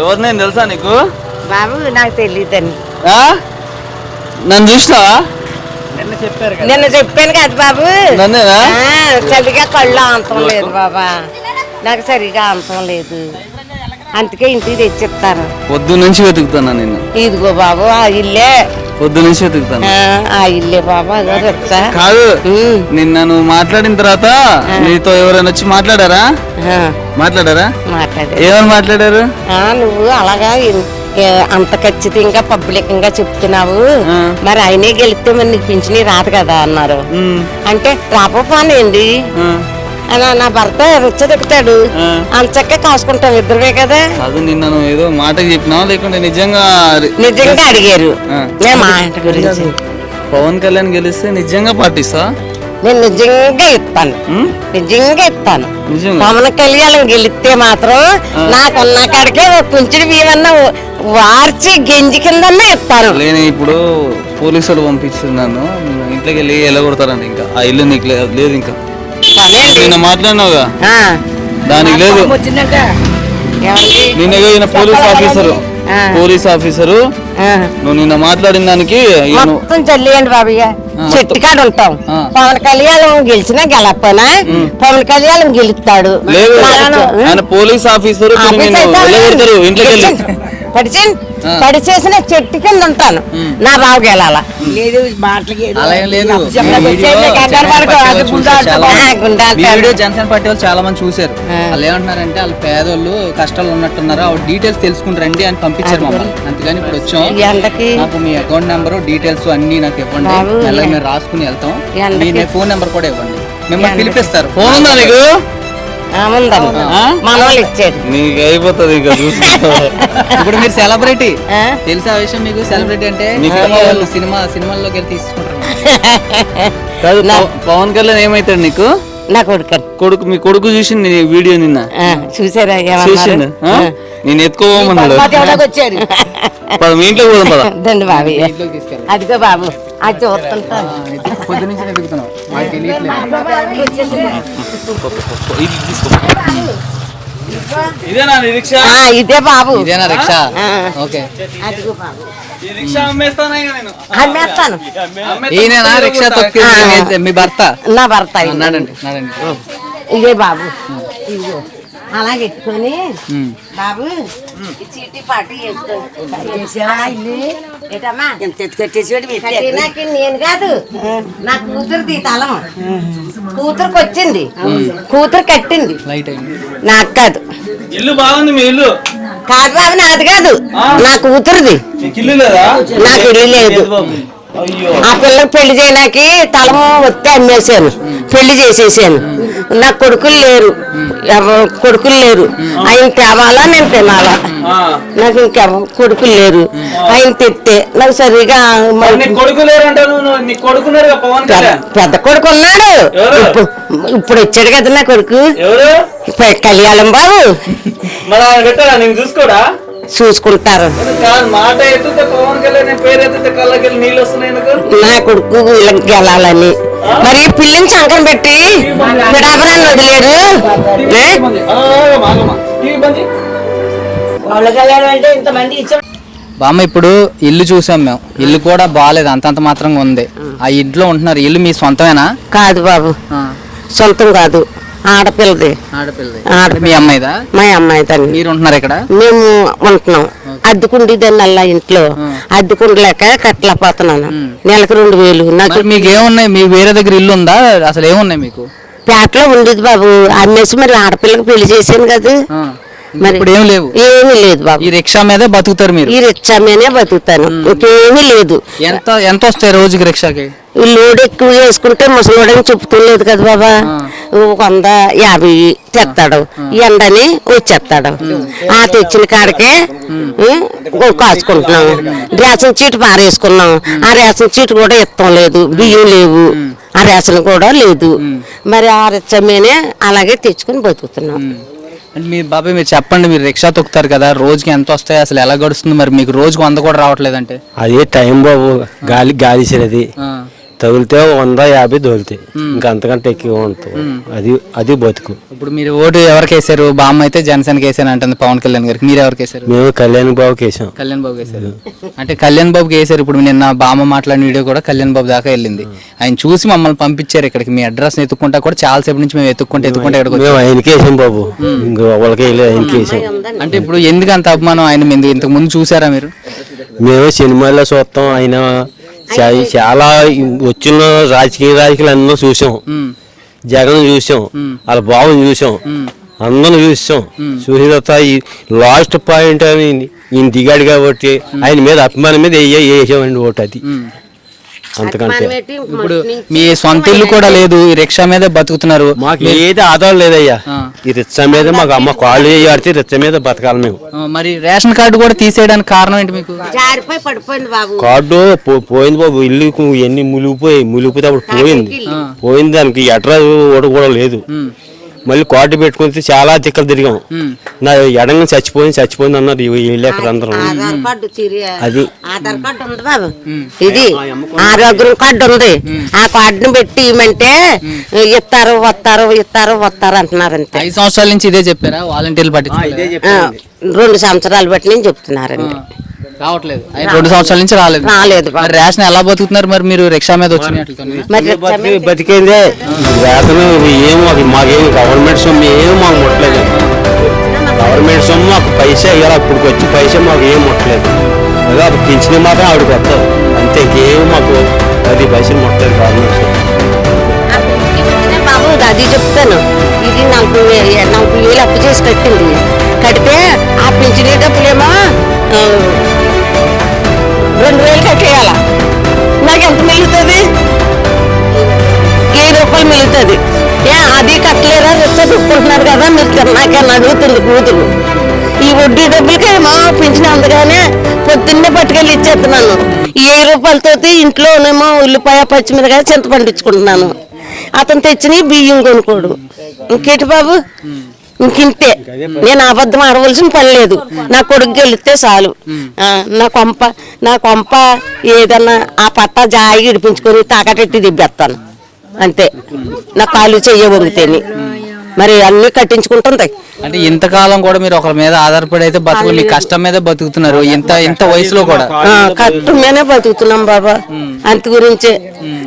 ఎవరు నేను తెలుసా నీకు? బాబు నాకు తెలియదండి? నన్ను చూసినావా? నిన్న చెప్పారు కదా. నిన్న చెప్పాను కదా బాబు. సరిగా కళ్ళు అంతం లేదు బాబా. నాకు సరిగా అంతం లేదు. అందుకే ఇంటికి తెచ్చిస్తారు పొద్దు నుంచి వెతుకుతున్నా నిన్ను. ఇదిగో బాబు ఆ ఇల్లే. పొద్దు నుంచి వెతుకుతాను ఆ, ఆ ఇల్లే బాబు అదో వచ్చా కాదు నిన్న నువ్వు మాట్లాడిన తర్వాత నీతో ఎవరైనా వచ్చి మాట్లాడారా? మాట్లాడారా? మాట్లాడే ఏమని మాట్లాడారు? ఆ, నువ్వు అలాగా ఇన్- ఏ, అంత ఖచ్చితంగా పబ్లికంగా చెప్తున్నావు. ఆ. మరి ఆయనే గెలిస్తే మరి నీకు పింఛని రాదు కదా అన్నారు. ఉమ్, అంటే రాకపోనండి ఆ. నా భర్త రుచి దిక్కుతాడు. ఆ. అంచక్క కాసుకుంటాం ఇద్దరమే కదా? కాదు నిన్న ఏదో మాటకి చెప్పినావా? లేకుంటే నిజంగా నిజంగా అడిగారు. నేను మాట గురించి? పవన్ కళ్యాణ్ గెలిస్తే నిజంగా పాటిస్తా? నేను నిజంగా ఇస్తాను నిజంగా ఇస్తాను పవన్ కళ్యాణ్ గెలిస్తే మాత్రం నాకున్న కాడికే ఒక కుంచుడు బియ్యమన్నా వార్చి గెంజి కిందన్నా ఇస్తాను లేని ఇప్పుడు పోలీసులు పంపించున్నాను ఇంట్లోకి వెళ్ళి ఎలగొడతారంట ఇంకా? ఆ ఇల్లు నీకు లేదు ఇంకా? నిన్న మాట్లాడినావుగా? దానికి లేదు? నిన్న ఈయన పోలీస్ ఆఫీసరు. Police officer. నువ్వు నిన్న మాట్లాడిన దానికి మొత్తం చల్లియండి బాబయ్య ఆ. చెట్టుకాడ ఉంటాం. పవన్ కళ్యాణ్ గెలిచినా గెలకపోయినా పవన్ కళ్యాణ్ గెలుస్తాడు. పోలీస్ ఆఫీసరు ఇంట్లోకి వెళ్ళి పడి చేసిన చెట్టు కింద ఉంటాను నా బాబు గెలాల లేదు మాటలకి వీడియో జనసేన పార్టీ వాళ్ళు చాలా మంది. గుండా ఈ అంటారు. వీడియో జనసేన పార్టీ వాళ్ళు చాలా మంది చూశారు. ఆ. వాళ్ళు ఏమంటున్నారంటే వాళ్ళు పేదోళ్ళు కష్టాలు ఉన్నట్టున్నారు. ఆ డీటెయిల్స్ తెలుసుకుని రండి అని పంపించారు మమ్మల్ని. అందుకని ఇప్పుడు వచ్చాం. నాకు మీ అకౌంట్ నెంబర్ డీటెయిల్స్ అన్ని నాకు ఇవ్వండి. ఈ- మేము రాసుకుని వెళ్తాం. మీ ఫోన్ నెంబర్ కూడా ఇవ్వండి. మిమ్మల్ని పిలిపిస్తారు. ఫోన్ ఉందా నీకు? నీకు అయిపోతుంది ఇంకా చూసుకో. ఇప్పుడు మీరు సెలబ్రిటీ? తెలుసా విషయం మీకు? సెలబ్రిటీ అంటే మీకు సినిమా వాళ్ళు సినిమా సినిమాల్లోకి వెళ్ళి తీసుకుంటారు. పవన్ కళ్యాణ్ ఏమైతాడు నీకు? నా కొడుకని కొడుకు మీ కొడుకు చూసి నీ వీడియో నిన్న. చూసారా చూసిండు? నేను ఎత్తుకోమన్నాడు వచ్చారు మీ దండి బాబు ఇంట్లోకి తీసుకెళ్ళి అదిగో బాబు. అది చూస్తుంటాను పొద్దు నుంచి వెతుకుతున్నాం మాకు తెలియట్లేదు. ఇదేనా నీ రిక్షా ఆ, ఇదే బాబు. ఇదేనా రిక్షా? ఆ. ఓకే. అదిగో బాబు. ఈ రిక్షా అమ్మేస్తానా ఇక నేను? అమ్మేస్తాను. ఈయన రిక్షా తొక్కి. మీ భర్త? నా భర్త ఇదే బాబు. ఎత్తుకొని ఉమ్. బాబు ఈ చీటీ పాటి నేను కాదు నా కూతురుది తలం. కూతురుకి వచ్చింది. కూతురు కట్టింది. నాకు కాదు. ఇల్లు బాగుంది మీ ఇల్లు? కాదు బాబు నాది కాదు. నా కూతురుది. నీకు ఇల్లు లేదా? ఆ పిల్లకి పెళ్ళి చేయడానికి తలము వస్తే అమ్మేశాను. పెళ్ళి చేసేసాను. నాకు కొడుకులు లేరు. కొడుకులు లేరు. ఆయన తేవాలా నేను తినాలా. నాకు ఇంకా కొడుకులు లేరు. ఆయన తెస్తే నాకు సరిగా నీ నీ పెద్ద- కొడుకు ఉన్నాడు? ఇప్పుడు వచ్చాడు కదా నా కొడుకు. కళ్యాణం బాబు. చూసుకోడా? చూసుకుంటారు. నీ కొడుకు వీళ్ళకి గెలాలని. మరి పిల్లని చంకన పెట్టి పిడాపరాన్ని వదిలేరు? బామ్మ ఇప్పుడు ఇల్లు చూసాం మేము. ఇల్లు కూడా బాగాలేదు అంతంత మాత్రంగా ఉంది. ఆ ఇంట్లో ఉంటున్నారు. ఇల్లు మీ సొంతమేనా? కాదు బాబు. సొంతం కాదు. ఆడపిల్లది. ఆడపిల్లది. ఆడపిల్ల. మీ అమ్మాయిదా? మా అమ్మాయి తల్లి. మీరు ఉంటున్నారు ఇక్కడ? మేము ఉంటున్నాం. అద్దెకుండేదాన్ని అలా ఇంట్లో. అద్దెకుండలేక కట్టలేకపోతున్నాను నెలకు రెండు వేలు. నాకు మరి మీకు ఏమున్నాయి మీ వేరే దగ్గర ఇల్లు ఉందా? అసలు ఏమున్నాయి మీకు? పేటలో ఉండేది బాబు. అమ్మేసి మరి ఆడపిల్లకి పెళ్ళి చేశాను కదా. ఇప్పుడు ఏం లేవు. ఏమీ లేదు బాబు. ఈ రిక్షా మీదే బతుకుతారు మీరు. ఈ రిక్షా మీదే బతుకుతాను. ఇంకేమీ లేదు. ఎంత ఎంత వస్తాయి రోజుకి రిక్షాకి? ఈ లోడ్ ఎక్కువ చేసుకుంటే ముసలోడని చెప్తులేదు కదా బాబా. ఒక వంద యాభై తెస్తాడు. ఎండని వచ్చేస్తాడు. ఆ తెచ్చిన కాడికే కాచుకుంటున్నాం. రేషన్ చీటు పారేసుకున్నాం. ఆ రేషన్ చీటు కూడా ఇస్తాం లేదు. బియ్యం లేవు. ఆ రేషన్ కూడా లేదు. మరి ఆ రిచ్చమేనే అలాగే తెచ్చుకుని బతుకుతున్నాం. అంటే మీరు బాబాయ్ మీరు చెప్పండి మీరు రిక్షా తొక్కుతారు కదా రోజుకి ఎంత వస్తాయి అసలు ఎలా గడుస్తుంది మరి? మీకు రోజుకి వంద కూడా రావట్లేదంటే? అదే టైం బాబు గాలి గాలి ఇచ్చినది ఆ. తగిలితే వంద యాభై దొరుకుతాయి ఇంకా అంతకంటే ఎక్కువ ఉంటుంది అది అది బతుకు. ఇప్పుడు మీరు ఓటు ఎవరికి వేసారు? బామ్మ అయితే జనసేనకి వేసాను అంటుంది పవన్ కళ్యాణ్ గారికి. మీరు ఎవరికి వేసారు? మేము కళ్యాణ్ బాబుకి వేసాం. కళ్యాణ్ బాబుకి వేసారు. అంటే కళ్యాణ్ బాబుకి వేసారు. ఇప్పుడు నిన్న బామ్మ మాట్లాడిన వీడియో కూడా కళ్యాణ్ బాబు దాకా వెళ్ళింది. ఆయన చూసి మమ్మల్ని పంపించారు ఇక్కడికి. మీ అడ్రస్ ఎత్తుకుంటా కూడా చాలా సేపు నుంచి మేము ఎత్తుకుంటే ఎత్తుకుంటే ఇక్కడికి. మేము ఆయనకి వేసాం బాబు. ఇంకా వాళ్ళకి వెళ్ళి ఆయనకి వేసాం. అంటే ఇప్పుడు ఎందుకు అంత అభిమానం? ఆయన మీద ఇంతకు ముందు చూసారా మీరు? మేము సినిమాల్లో చూస్తాం. ఆయన చాలా వచ్చిన రాజకీయ రాజకీయాలు అన్నో చూసాం. జగన్ చూసాం. వాళ్ళ బాబుని చూసాం. అందరం చూసాం. చూసిన తర్వాత ఈ లాస్ట్ పాయింట్ అని ఈయన దిగాడు కాబట్టి ఆయన మీద అభిమానం మీద వేసామండి ఓటు అది. అంతకంటే. ఇప్పుడు మీ సొంత ఇల్లు కూడా లేదు ఈ రిక్షా మీదే బతుకుతున్నారు. మాకు ఏది ఆధారం లేదయ్యా. ఈ రిచ్చ మీద మాకు అమ్మ కాళ్ళు ఆడితే రిచ్చ మీద బతకాలి మేము. మరి రేషన్ కార్డు కూడా తీసేయడానికి కారణం ఏంటి మీకు? జారిపోయి పడిపోయింది బాబు. కార్డు పో- పోయింది బాబు. ఇల్లు ఎన్ని ములిగిపోయి ములిగిపోతే అప్పుడు పోయింది. పోయింది దానికి అడ్రస్ కూడా లేదు. మళ్ళీ కార్డు పెట్టుకుంటే చాలా తిక్కలు తిరిగాం. నా ఎడంగా చచ్చిపోయింది చచ్చిపోయింది అన్నారు వెళ్ళాక అందరం. అది. ఆధార్ కార్డు ఉంది బాబు. ఇది ఆరోగ్యం కార్డు ఉంది. ఆ కార్డుని పెట్టి ఇవ్వమంటే ఇస్తారు వస్తారు ఇస్తారు వస్తారు అంటున్నారు అంతే. ఐదు సంవత్సరాల నుంచి ఇదే చెప్పారా? వాలంటీర్లు ఆ, రెండు సంవత్సరాలు బట్టి నేను చెప్తున్నారండి రావట్లేదు. ఐదు రెండు సంవత్సరాల నుంచి రాలేదు. రాలేదు రేషన్ ఎలా బతుకుతున్నారు? మరి మీరు రిక్షా మీద బతికి బతికేందే? వేతనం ఏం మాకేం గవర్నమెంట్ సొమ్ము ఏం మాకు ముట్టలేదు. గవర్నమెంట్ సొమ్ము మాకు పైసా అయ్యారు అప్పుడు వచ్చి పైసా మాకు ఏం ముట్టలేదు. అదే అది పింఛన్ మాత్రం ఆవిడకి వస్తుంది అంతే ఇంకేం మాకు పది పైసలు ముట్టలేదు గవర్నమెంట్ సొమ్ము. బాబు అది చెప్తాను. ఇది నాకు నాకు వేలు అప్పు చేసి కట్టింది? కడితే ఆ పెంచిన డబ్బులేమో పింఛన్ అందగానే పొద్దున్నే పట్టుకెళ్ళి ఇచ్చేస్తున్నాను. ఈ రూపాయలతో ఇంట్లోనేమో ఉల్లిపాయ పచ్చిమిరకాయ చింత పండించుకుంటున్నాను. అతను తెచ్చిన బియ్యం కొనుక్కోడు. ఇంకేటి బాబు? ఇంకింతే. నేను అబద్ధం ఆడవలసిన పని లేదు. నా కొడుకు గెలిస్తే చాలు. ఆ, నా కొంప నా కొంప ఏదన్నా ఆ పట్ట జాయి ఇడిపించుకొని తాకటెట్టి దిబ్బేస్తాను అంతే. నా కాలు చెయ్య వంగితేని. మరి అన్ని కట్టించుకుంటుంది అంటే ఇంతకాలం కూడా మీరు ఒకరి మీద ఆధారపడి అయితే బతుకు మీ కష్టం మీద బతుకుతున్నారు. ఇంత ఇంత వయసులో కూడా. ఆ, కట్టం మీదనే బతుకుతున్నాం బాబా. అంత గురించే.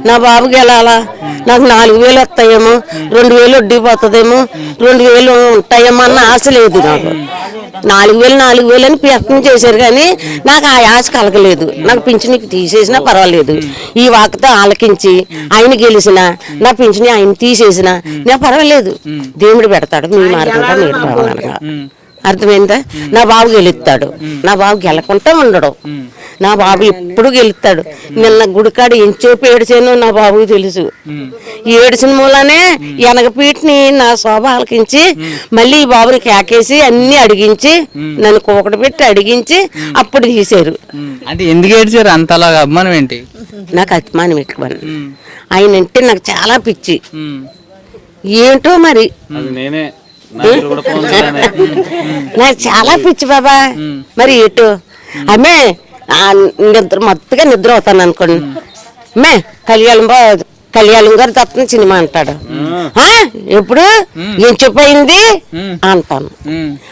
నా బాబుకి వెళ్ళాలా నాకు నాలుగు వేలు వస్తాయేమో. రెండు వేలు వడ్డీ పోతుందేమో. రెండు వేలు ఉంటాయేమో అన్న ఆశ లేదు నాకు. నాలుగు వేలు నాలుగు వేలు అని ప్రయత్నం చేశారు కానీ నాకు ఆ ఆశ కలగలేదు. నాకు పింఛన్ తీసేసినా పర్వాలేదు. ఈ వాకతో ఆలకించి ఆయన గెలిచిన నా పింఛని ఆయన తీసేసిన నా పర్వాలేదు. దేవుడు పెడతాడు మీ మార్గంగా మీరు అర్థమైందా? నా బాబు గెలుస్తాడు. నా బాబు గెలకుండా ఉండడు. నా బాబు ఎప్పుడు గెలుస్తాడు. నిన్న గుడికాడు ఎంచేపు ఏడిచాను నా బాబుకి తెలుసు. ఏడిచిన మూలనే ఎనగపీటిని నా శోభ ఆలకించి మళ్ళీ ఈ బాబుని కేకేసి అన్ని అడిగించి నన్ను కూకట పెట్టి అడిగించి అప్పుడు తీశారు. అంటే ఎందుకు ఏడ్చారు? అంతలా అభిమానం ఏంటి? నాకు అభిమానం ఎక్కువ. ఆయన అంటే నాకు చాలా పిచ్చి. ఏంటో మరి? అది నేనే. నా పేరు కూడా పవన్ కళ్యాణే. నాకు చాలా పిచ్చి బాబా. మరి ఎటు అమ్మే నిద్ర మొత్తగా నిద్ర అవుతాను అనుకోండి. మే కళ్యాణం బా కళ్యాణం గారు తప్పని సినిమా అంటాడు. ఎప్పుడు? ఏం చెప్పయింది? అంటాను.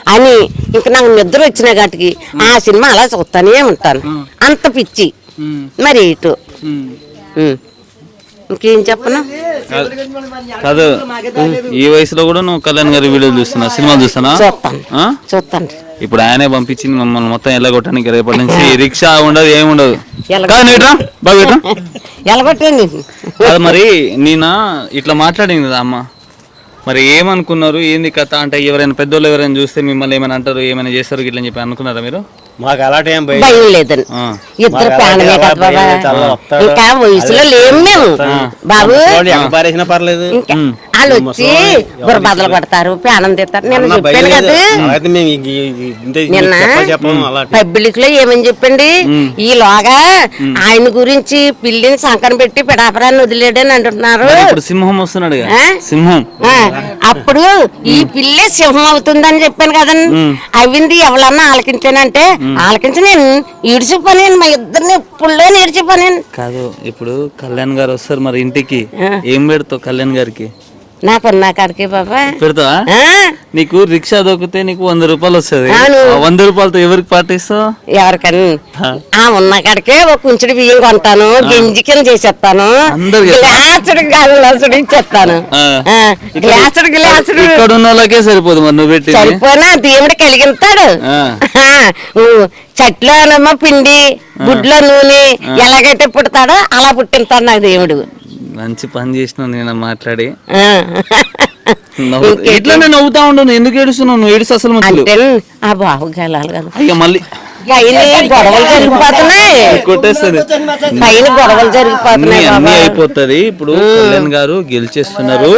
అని ఇంక నాకు నిద్ర వచ్చిన గంటకి ఆ సినిమా అలా చూస్తానే ఉంటాను. అంత పిచ్చి. మరి ఇటు. ఇంకేం చెప్పను? కాదు. ఈ వయసులో కూడా నువ్వు కళ్యాణ్ గారి వీడియో చూస్తున్నా సినిమా చూస్తున్నా చూస్తాను? చూస్తాను. ఇప్పుడు ఆయనే పంపించింది మమ్మల్ని మొత్తం ఎల్లగొట్టడానికి రేపటి నుంచి రిక్షా ఉండదు ఏమి ఉండదు. ఎల్లగొట్ట- కాదు నీట్రా? బాగా ఇట్రా. ఎలగొట్టండి కాదు మరి నేనా ఇట్లా మాట్లాడింది కదా అమ్మ. మరి ఏమనుకున్నారు? ఏంది కథ? అంటే ఎవరైనా పెద్దోళ్ళు ఎవరైనా చూస్తే మిమ్మల్ని ఏమైనా అంటారు ఏమైనా చేస్తారు ఇట్లా చెప్పి అనుకున్నారా మీరు? మాకు అలాంటి ఏం భయం. భయం లేదని ఆ. ఇద్దరు ప్రాణమే కదా బాబా. ఇంకా వయసులో లేము మేము. బాబు. పారేసినా పర్లేదు. వాళ్ళు వచ్చి బుర్రబద్దలు కొడతారు ప్రాణం తీస్తారు. నేను అన్న చెప్పాను. కదా. నిన్న పబ్లిక్లో ఏమని చెప్పండి? ఈలోగా ఆయన గురించి పిల్లిని సంకన పెట్టి పిడాపరాన్ని వదిలేడని అంటున్నారు. సింహం వస్తున్నాడు? సింహం. అప్పుడు ఈ పిల్లే సింహం అవుతుందని చెప్పాను కదండి. అవింది ఎవరన్నా ఆలకించానంటే ఆలకించి నేను ఈడ్చిపోయాను మా ఇద్దరిని ఎప్పుడులో ఈడ్చిపోయాను కాదు ఇప్పుడు కళ్యాణ్ గారు వస్తారు మరి ఇంటికి. ఏం పెడతావు కళ్యాణ్ గారికి? నాకున్న కాడికి బాబా. పెడతావా? నీకు రిక్షా దొక్కితే నీకు వంద రూపాయలు వస్తుంది. వంద రూపాయలతో ఎవరికి పాటిస్తావు? ఎవరికని? ఆ ఉన్న కాడికే ఒక కుంచుడు బియ్యం కొంటాను గింజి కింద చేసేస్తాను. గ్లాసుడు గ్లాసుడు ఇచ్చేస్తాను. గ్లాసుడు గ్లాసుడు ఇక్కడ ఉన్న వాళ్ళకే సరిపోదు మరి నువ్వు పెట్టింది. సరిపోనా? దేవుడు కలిగిస్తాడు ఆ. చెట్లోనేమో పిండి గుడ్లో నూనె ఎలాగైతే పుడతాడో అలా పుట్టిస్తాడు నాకు దేవుడు. మంచి పని చేసినావు నేను మాట్లాడి? ఇట్లానే నవ్వుతా ఉండు నువ్వు ఎందుకు ఏడుస్తున్నావు? నువ్వు ఏడుస్తు అసలు అంటే ఆ బాబు గెలాలి కదా అయ్యో మళ్ళీ. పైన గొడవలు జరిగిపోతున్నాయి. కొట్టేస్తుంది. పైన గొడవలు అన్ని జరిగిపోతున్నాయి అన్ని బాబా. అయిపోతుంది. ఇప్పుడు కళ్యాణ్ గారు గెలిచేస్తున్నారు.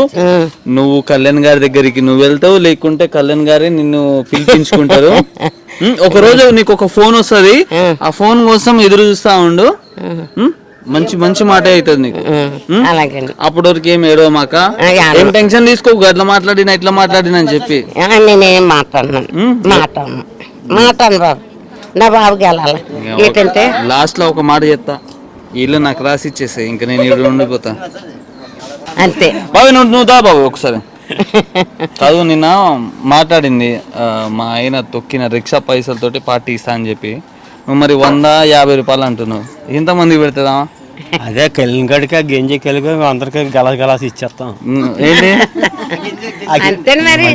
నువ్వు కళ్యాణ్ గారి దగ్గరికి నువ్వు వెళ్తావు లేకుంటే కళ్యాణ్ గారే నిన్ను పిలిపించుకుంటారు. ఒక రోజు నీకు ఒక ఫోన్ వస్తది. ఆ ఫోన్ కోసం ఎదురు చూస్తా ఉండు. మంచి మంచి మాట అవుతుంది నీకు. ఉం? అలాగండి. అప్పటి వరకు ఏం ఏడో మాక. ఏం టెన్షన్ తీసుకోకు అట్లా మాట్లాడినా ఇట్లా మాట్లాడినా అని చెప్పి. నేనేం మాట్లాడినాను? మాట్లాడను. మాట్లాడను బాబు. నా బాబుకి వెళ్ళాలి. ఏంటంటే? లాస్ట్లో ఒక మాట చెప్తా. ఇల్లు నాకు రాసి ఇచ్చేసాయి ఇంకా నేను ఇక్కడ ఉండిపోతా. అంతే. బాబు నువ్వు నువ్వు దా బాబు ఒకసారి. కాదు నిన్న మాట్లాడింది మా ఆయన తొక్కిన రిక్షా పైసలతోటి పార్టీ ఇస్తా అని చెప్పి. నువ్వు మరి వంద యాభై రూపాయలు అంటున్నావు. ఎంతమంది పెడుతుందా అదే కళ్యాణ్ గడికి గెంజి కలిగి అందరికి గలాస్ గలాస్ ఇచ్చేస్తాం. ఏంటి? అంతే మరి?